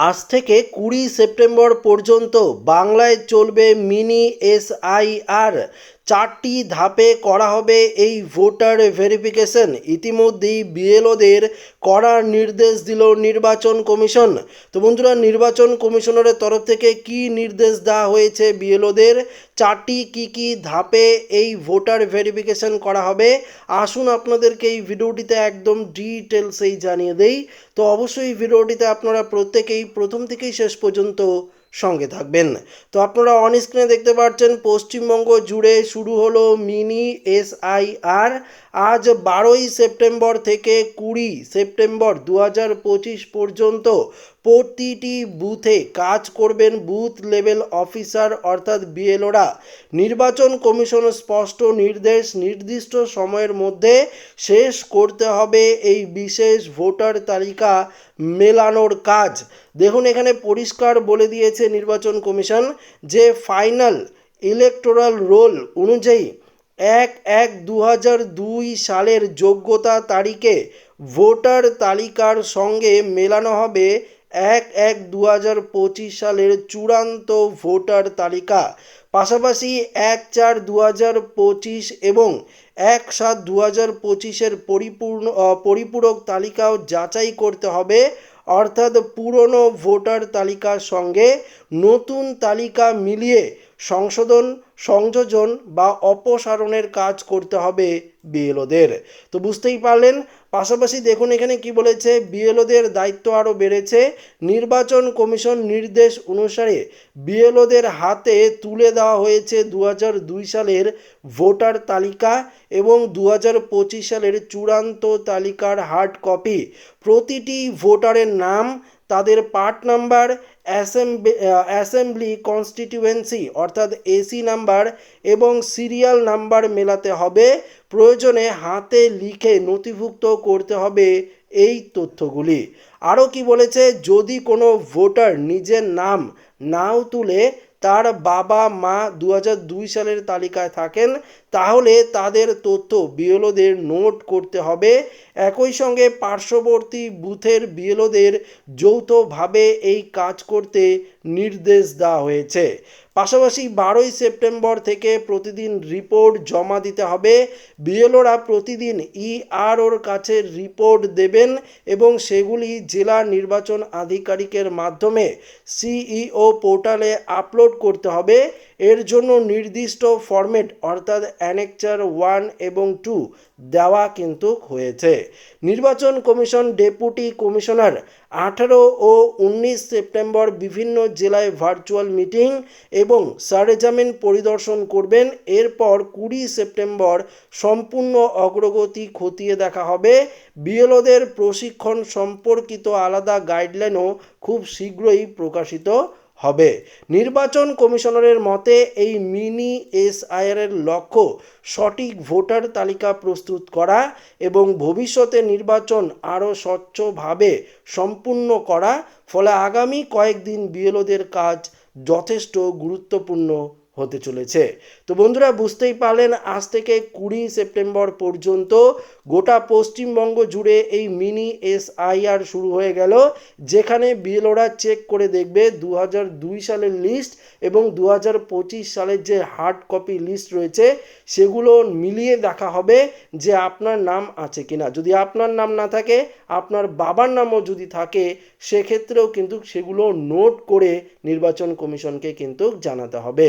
আজ থেকে কুড়ি সেপ্টেম্বর পর্যন্ত বাংলায় চলবে মিনি এসআইআর। চারটি ধাপে করা হবে এই ভোটার ভেরিফিকেশন। ইতিমধ্যেই বিএলওদের করার নির্দেশ দিল নির্বাচন কমিশন। তো বন্ধুরা, নির্বাচন কমিশনারের তরফ থেকে কি নির্দেশ দেওয়া হয়েছে বিএলওদের? চারটি কি কি ধাপে এই ভোটার ভেরিফিকেশন করা হবে? আসুন আপনাদেরকে এই ভিডিওটিতে একদম ডিটেলসেই জানিয়ে দেই। তো অবশ্যই ভিডিওটিতে আপনারা প্রত্যেকেই প্রথম থেকেই শেষ পর্যন্ত সঙ্গে থাকবেন। তো আপনারা অন স্ক্রিনে দেখতে পাচ্ছেন, পশ্চিমবঙ্গ জুড়ে শুরু হলো মিনি এসআইআর আজ বারোই সেপ্টেম্বর থেকে কুড়ি সেপ্টেম্বর দু হাজার পঁচিশ পর্যন্ত প্রতিটি বুথে কাজ করবেন বুথ লেভেল অফিসার অর্থাৎ বিএলওরা। নির্বাচন কমিশন স্পষ্ট নির্দেশ, নির্দিষ্ট সময়ের মধ্যে শেষ করতে হবে এই বিশেষ ভোটার তালিকা মেলানোর কাজ। দেখুন, এখানে পরিষ্কার বলে দিয়েছে নির্বাচন কমিশন যে ফাইনাল ইলেকটোরাল রোল অনুযায়ী এক এক দু দুই সালের যোগ্যতা তারিখে ভোটার তালিকার সঙ্গে মেলানো হবে এক এক দু হাজার পঁচিশ সালের চূড়ান্ত ভোটার তালিকা, পাশাপাশি এক চার দু হাজার পঁচিশ এবং এক সাত দু হাজার পঁচিশের পরিপূর্ণ পরিপূরক তালিকাও যাচাই করতে হবে। অর্থাৎ পুরনো ভোটার তালিকার সঙ্গে নতুন তালিকা মিলিয়ে সংশোধন, সংযোজন বা অপসারণের কাজ করতে হবে বিএলওদের। তো বুঝতেই পারলেন পাশাপাশি দেখুন এখানে কি বলেছে, বিএলওদের দায়িত্ব আরও বেড়েছে, নির্বাচন কমিশন নির্দেশ অনুসারে বিএলওদের হাতে তুলে দেওয়া হয়েছে দু দুই সালের ভোটার তালিকা এবং দু সালের চূড়ান্ত তালিকার হার্ড কপি। প্রতিটি ভোটারের নাম, তাদের পার্ট নাম্বার অ্যাসেম্বলি কনস্টিটিউয়েন্সি অর্থাৎ এসি নাম্বার এবং সিরিয়াল নাম্বার মেলাতে হবে। প্রয়োজনে হাতে লিখে নথিভুক্ত করতে হবে এই তথ্যগুলি। আরও কি বলেছে? যদি কোনো ভোটার নিজের নাম নাও তুলে তার বাবা মা দু সালের তালিকায় থাকেন তাহলে তাদের তথ্য বিএলওদের নোট করতে হবে। একই সঙ্গে পার্শ্ববর্তী বুথের বিএলওদের যৌথভাবে এই কাজ করতে নির্দেশ দেওয়া হয়েছে। পাশাপাশি বারোই সেপ্টেম্বর থেকে প্রতিদিন রিপোর্ট জমা দিতে হবে। বিএলওরা প্রতিদিন ইআরওর কাছে রিপোর্ট দেবেন এবং সেগুলি জেলা নির্বাচন আধিকারিকের মাধ্যমে সিইও পোর্টালে আপলোড করতে হবে। এর জন্য নির্দিষ্ট ফরম্যাট অর্থাৎ অ্যানেকচার ওয়ান এবং টু দেওয়া কিন্তু হয়েছে। নির্বাচন কমিশন ডেপুটি কমিশনার আঠারো ও উনিশ সেপ্টেম্বর বিভিন্ন জেলায় ভার্চুয়াল মিটিং এবং সারেজামিন পরিদর্শন করবেন। এরপর কুড়ি সেপ্টেম্বর সম্পূর্ণ অগ্রগতি খতিয়ে দেখা হবে। বিএলওদের প্রশিক্ষণ সম্পর্কিত আলাদা গাইডলাইনও খুব শীঘ্রই প্রকাশিত হবে। নির্বাচন কমিশনারের মতে, এই মিনি এসআইআরের লক্ষ্য সঠিক ভোটার তালিকা প্রস্তুত করা এবং ভবিষ্যতে নির্বাচন আরও স্বচ্ছভাবে সম্পূর্ণ করা। ফলে আগামী কয়েকদিন বিএলওদের কাজ যথেষ্ট গুরুত্বপূর্ণ। হতে চলেছে। তো বন্ধুরা, বুঝতেই পারলেন, আজ থেকে কুড়ি সেপ্টেম্বর পর্যন্ত গোটা পশ্চিমবঙ্গ জুড়ে এই মিনি এসআইআর শুরু হয়ে গেল, যেখানে বিএলওরা চেক করে দেখবে দু সালের লিস্ট এবং দু সালের যে হার্ড কপি লিস্ট রয়েছে, সেগুলো মিলিয়ে দেখা হবে যে আপনার নাম আছে কিনা। যদি আপনার নাম না থাকে, আপনার বাবার নামও যদি থাকে, সেক্ষেত্রেও কিন্তু সেগুলো নোট করে নির্বাচন কমিশনকে কিন্তু জানাতে হবে।